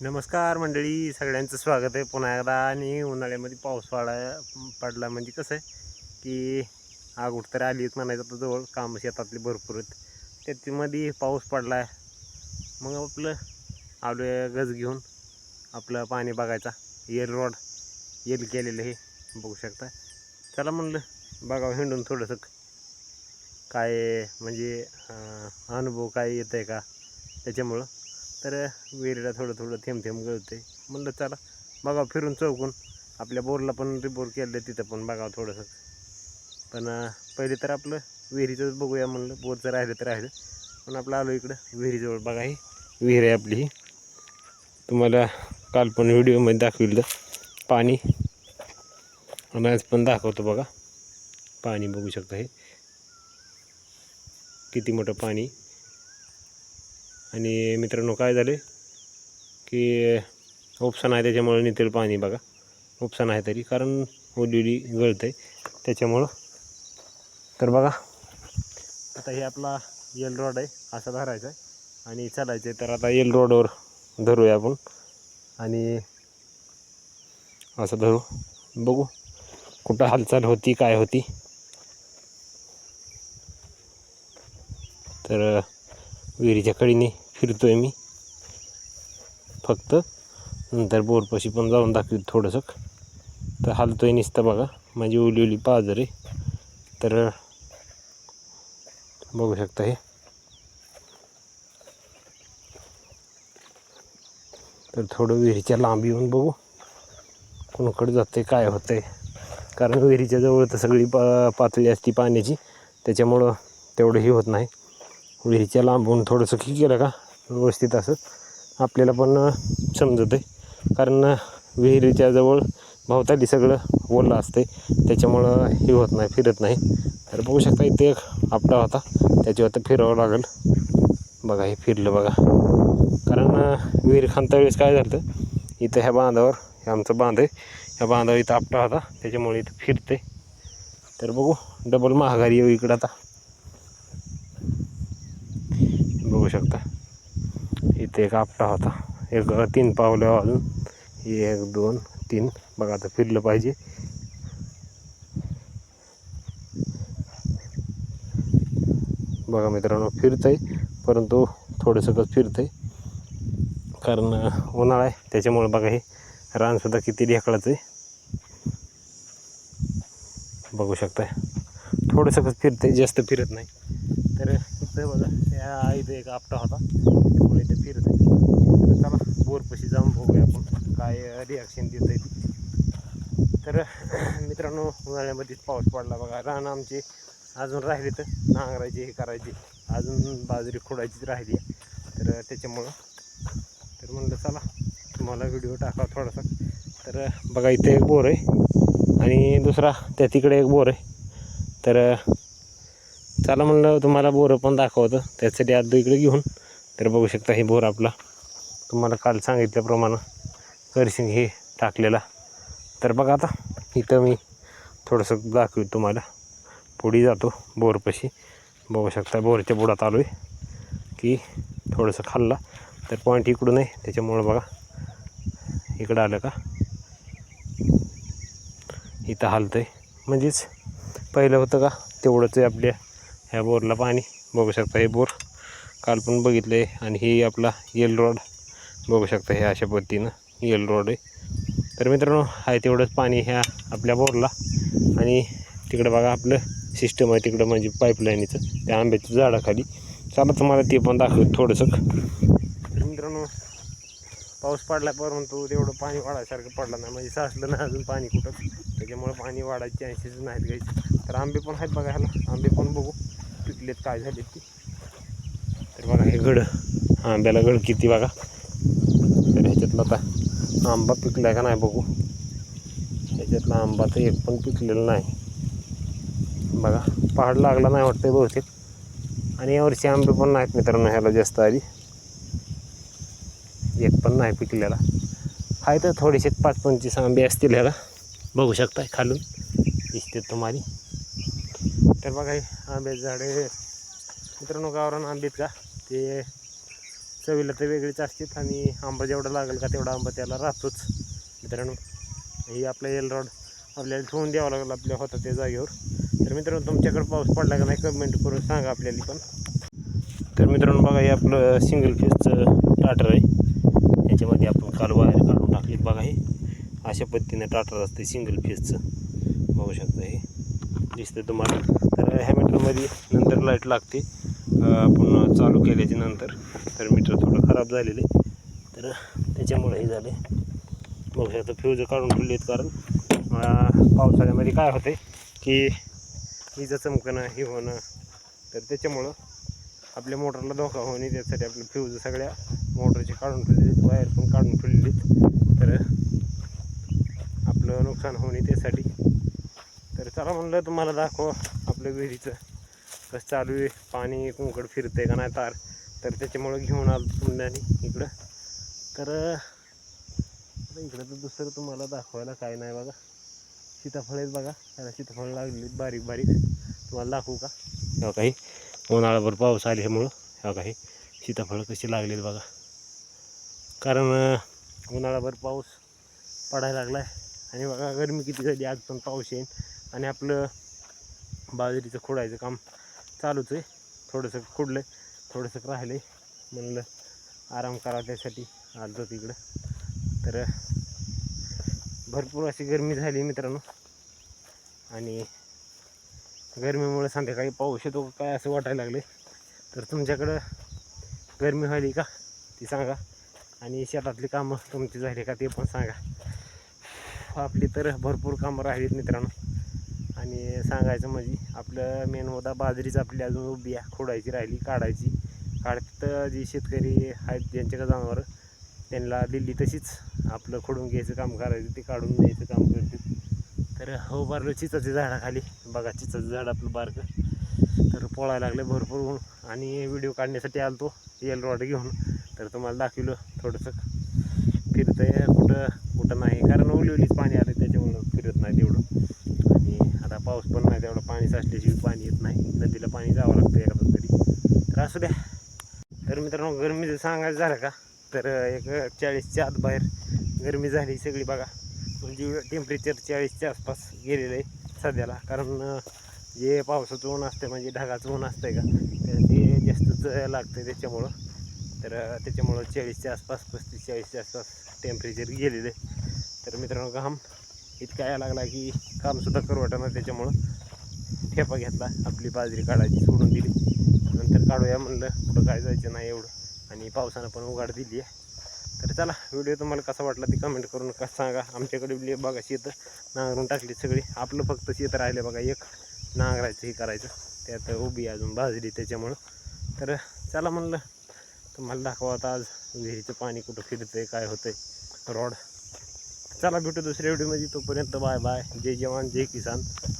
नमस्कार मंडळी सगळ्यांचं स्वागत आहे. पुन्हा एकदा आणि उन्हाळ्यामध्ये पाऊस पडा पडला म्हणजे कसं आहे की आग तर आलीच म्हणायचं तर जवळ कामं शेतातले भरपूर आहेत. त्याच्यामध्ये पाऊस पडला आहे मग आपलं आलो आहे गज घेऊन आपलं पाणी बघायचा. येल रोड येल केलेलं हे बघू शकता. चला म्हणलं बघावं हिंडून थोडंसं. काय म्हणजे अनुभव काय येतं आहे का? त्याच्यामुळं. तर विहिरीला थोडं थोडं थेंब थेंब गळते म्हणलं चला बघावं फिरून चौकून. आपल्या बोरला पण रिबोर केलं तिथं पण बघावं थोडंसं. पण पहिले तर आपलं विहिरीचंच बघूया म्हणलं. बोरचं राहिलं तर राहिलं. पण आपलं आलो इकडं विहिरीजवळ. बघा ही विहीर आहे आपली ही. तुम्हाला काल पण व्हिडिओमध्ये दाखविलं पाणी. आणि आज पण दाखवतो बघा. पाणी बघू शकता हे. किती मोठं पाणी. आणि मित्रांनो काय झाले की उपसा नाही त्याच्यामुळं नितेल पाणी बघा. उपसा नाही तरी कारण ओलिवली गळतं आहे त्याच्यामुळं तर बघा आता हे आपला येल रोड आहे असा धरायचा आहे. आणि चालायचं आहे तर आता येल रोडवर धरूया आपण. आणि असं धरू. बघू कुठं हालचाल होती काय होती. तर विहिरीच्या कडीने फिरतो आहे मी. फक्त नंतर बोरपाशी पण जाऊन दाखवतो थोडंसं. तर हालतोय नुसतं बघा. माझी ओली ओली पाजर आहे. तर बघू शकता हे. तर थोडं विहिरीच्या लांब येऊन बघू. कोणाकडे जाते काय होतंय. कारण विहिरीच्या जवळ तर सगळी पा पातळी असती पाण्याची. त्याच्यामुळं तेवढं हे होत नाही. विहिरीच्या लांबून थोडंसं की केलं का? व्यवस्थित असं आपल्याला पण समजत आहे कारण विहिरीच्या जवळ भोवताली सगळं ओलं असते त्याच्यामुळं हे होत नाही फिरत नाही. तर बघू शकता इथे एक आपटा होता. त्याच्यावर आता फिरावं लागेल. बघा हे फिरलं बघा. कारण विहीर खांता वेळेस काय झालं इथं ह्या बांधावर हे आमचं बांध आहे. ह्या बांधावर इथं आपटा होता. त्याच्यामुळे इथं फिरते तर बघू डबल महागारी येऊ इकडं आता. बघू शकता. इथे एक आपटा होता. एक तीन पावलं अजून. एक दोन तीन. बघा आता फिरलं पाहिजे. बघा मित्रांनो फिरतंय. परंतु थोडंसं आहे कारण उन्हाळा आहे. त्याच्यामुळे बघा हे रानसुद्धा किती ढेकळाचं आहे. बघू शकताय. थोडंसं आहे जास्त फिरत नाही. तर इथं बघा. त्या इथं एक आपटा होता. त्यामुळे इथे फिरत आहे तर चला बोरपाशी जाऊन बघूया आपण काय रिॲक्शन देत आहे तर मित्रांनो उन्हाळ्यामध्येच पाऊस पडला बघा. रान आमची अजून राहिली तर नांगरायची हे करायची. अजून बाजरी खोडायचीच राहिली तर त्याच्यामुळं तर म्हणलं चला तुम्हाला व्हिडिओ टाका थोडासा. तर बघा इथे एक बोर आहे. आणि दुसरा त्या तिकडे एक बोर आहे. तर चला म्हणलं तुम्हाला बोरं पण दाखवतं. त्यासाठी आज इकडे घेऊन. तर बघू शकता हे बोर आपला. तुम्हाला काल सांगितल्याप्रमाणे करशिंग हे टाकलेला. तर बघा आता इथं मी थोडंसं दाखवी तुम्हाला. पुढे जातो बोरपाशी बघू शकता बोरच्या बुडात आलो आहे की थोडंसं खाल्ला तर पॉईंट इकडून आहे. त्याच्यामुळं बघा. इकडं आलं का? इथं हालतं आहे म्हणजेच पहिलं होतं का? तेवढंच आहे आपल्या ह्या बोरला पाणी. बघू शकता हे बोर काल पण बघितलं आहे आणि ही आपला येल रोड बघू शकता हे अशा पद्धतीनं येल रोड आहे. तर मित्रांनो आहे तेवढंच पाणी ह्या आपल्या बोरला. आणि तिकडं बघा आपलं सिस्टम आहे तिकडं म्हणजे पाईपलाईनीचं त्या आंब्याच्या झाडाखाली. चला तुम्हाला ते पण दाखवत थोडंसं. मित्रांनो पाऊस पडला परंतु तेवढं पाणी वाढायसारखं पडलं नाही. म्हणजे साचलं नाही अजून पाणी कुठं त्याच्यामुळे पाणी वाढायचे चान्सेस नाहीत काही तर आंबे पण आहेत बघा आंबे पण बघू. पिकलेत काय झाले ते. तर बघा हे गड आंब्याला गड किती बघा. तर ह्याच्यातला आता आंबा पिकला का नाही बघू. ह्याच्यातला आंबा तर एक पण पिकलेला नाही. बघा पहाड लागला नाही वाटतं बहुतेक. आणि यावर्षी आंबे पण नाहीत मित्रांनो ह्याला जास्त आधी. एक पण नाही पिकलेला. आहे तर थोडेसे पाच पंचवीस आंबे असतील ह्याला. बघू शकताय खालून. दिसते तुम्हाला. तर बघा हे आंब्याचे झाडे मित्रांनो गावरान आंबेत का? ते चवीला तर वेगळीच असतात आणि आंबा जेवढा लागेल का तेवढा आंबा त्याला राहतोच. मित्रांनो ही आपलं एल रॉड आपल्याला ठेवून द्यावं लागेल आपल्या होता त्या जागेवर. तर मित्रांनो तुमच्याकडे पाऊस पडला का नाही कमेंट करून सांगा आपल्याला पण. तर मित्रांनो बघा हे आपलं सिंगल फेजचं टाटर आहे. याच्यामध्ये आपण काल वायर काढून टाकली बघा हे. अशा पद्धतीनं टाटर असते सिंगल फेजचं बघू शकता हे. दिसतं तुम्हाला? ह्या मीटरमध्ये नंतर लाइट लागते. आपण चालू केल्याच्यानंतर. तर मीटर थोडं खराब झालेलं आहे. तर त्याच्यामुळे हे झाले. बघू शकता फ्यूज काढून ठेवले आहेत कारण पावसाळ्यामध्ये काय होते की विजा चमकणं हे होणं तर त्याच्यामुळं आपल्या मोटरला धोका होणे त्यासाठी आपले फ्यूज सगळ्या मोटरचे काढून ठेवलेले वायर पण काढून ठेवलेले तर आपलं नुकसान होणे त्यासाठी. तर चला म्हणलं तुम्हाला दाखवा. आपलं विहिरीचं. कसं चालू आहे? पाणी कुंकड फिरते का नाही तार? तर त्याच्यामुळं घेऊन आलो तुम्ही इकडं. तर इकडं तर दुसरं तुम्हाला दाखवायला काय नाही बघा. सीताफळ आहेत बघा. त्याला सीताफळ लागली बारीक बारीक. तुम्हाला दाखवू का? ह्या काही उन्हाळाभर पाऊस आल्यामुळं ह्या काही सीताफळ कशी लागलेली बघा. कारण उन्हाळाभर पाऊस पडायला लागला आहे आणि बघा गरमी किती झाली. आज पण पाऊस येईल आणि आपलं बाजरीचं खोडायचं काम चालूच आहे. थोडंसं खुडलं थोडंसं राहिलं आहे म्हणलं आराम करा त्यासाठी. आलो तिकडं. तर भरपूर अशी गरमी झाली मित्रांनो. आणि गरमीमुळे संध्याकाळी पाऊस येतो काय असं वाटायला लागले तर तुमच्याकडं गरमी व्हायली का ती सांगा. आणि शेतातली कामं तुमची झाली का ते पण सांगा. आपली तर भरपूर कामं राहिलीत मित्रांनो. आणि सांगायचं म्हणजे आपलं मेन होता बाजरीच आपली अजून उभी आहे खोडायची राहिली काढायची. काढत जी शेतकरी आहेत ज्यांच्याकडे जनावरं त्यांना दिली तशीच. आपलं खोडून घ्यायचं काम करायचं ते काढून घ्यायचं काम करते तर हो बारलं चिचाचे झाडाखाली. बघा चिचाचं झाड आपलं बारकं. तर पोळायला लागलं भरपूर ऊन. आणि व्हिडिओ काढण्यासाठी आलो तो एल रॉड घेऊन. तर तुम्हाला दाखवलं थोडंसं. फिरतंय कुठं कुठं नाही कारण ओली ओलीच पाणी आलं त्याच्यामुळं फिरत नाही तेवढं आणि आता पाऊस पण नाही तेवढं पाणी साचल्याशिवाय पाणी येत नाही. नदीला पाणी जावं लागतं एखादं तरी तर असू द्या. तर मित्रांनो गरमीचं सांगायचं झालं का तर एक चाळीसच्या आत बाहेर गरमी झाली सगळी बघा. म्हणजे टेम्परेचर चाळीसच्या आसपास गेलेलं आहे सध्याला. कारण जे पावसाचं ऊन असतं म्हणजे ढगाचं ऊन असतं का तर ते जास्तच लागतं त्याच्यामुळं. तर त्याच्यामुळं चाळीसच्या आसपास पस्तीस चाळीसच्या आसपास टेम्परेचर गेलेलं आहे. तर मित्रांनो घाम इतका यायला लागला की कामसुद्धा करू त्याच्यामुळं. ठेपा घेतला आपली बाजरी काढायची सोडून दिली. नंतर काढूया म्हणलं कुठं काय जायचं नाही एवढं. आणि पावसानं पण उघाड दिली आहे. तर चला व्हिडिओ तुम्हाला कसा वाटला ते कमेंट करून कसं सांगा. आमच्याकडे बघा शेतं नांगरून टाकली सगळी. आपलं फक्त शेत राहिलं बघा एक नांगरायचं हे करायचं. त्यात उभी अजून बाजरी त्याच्यामुळं. तर चला म्हणलं तुम्हाला दाखवा आता आज विहिरीचं पाणी कुठं फिरतं आहे काय होतंय. रॉड चला भेटू दुसऱ्या व्हिडिओमध्ये तोपर्यंत बाय बाय जय जवान जय किसान.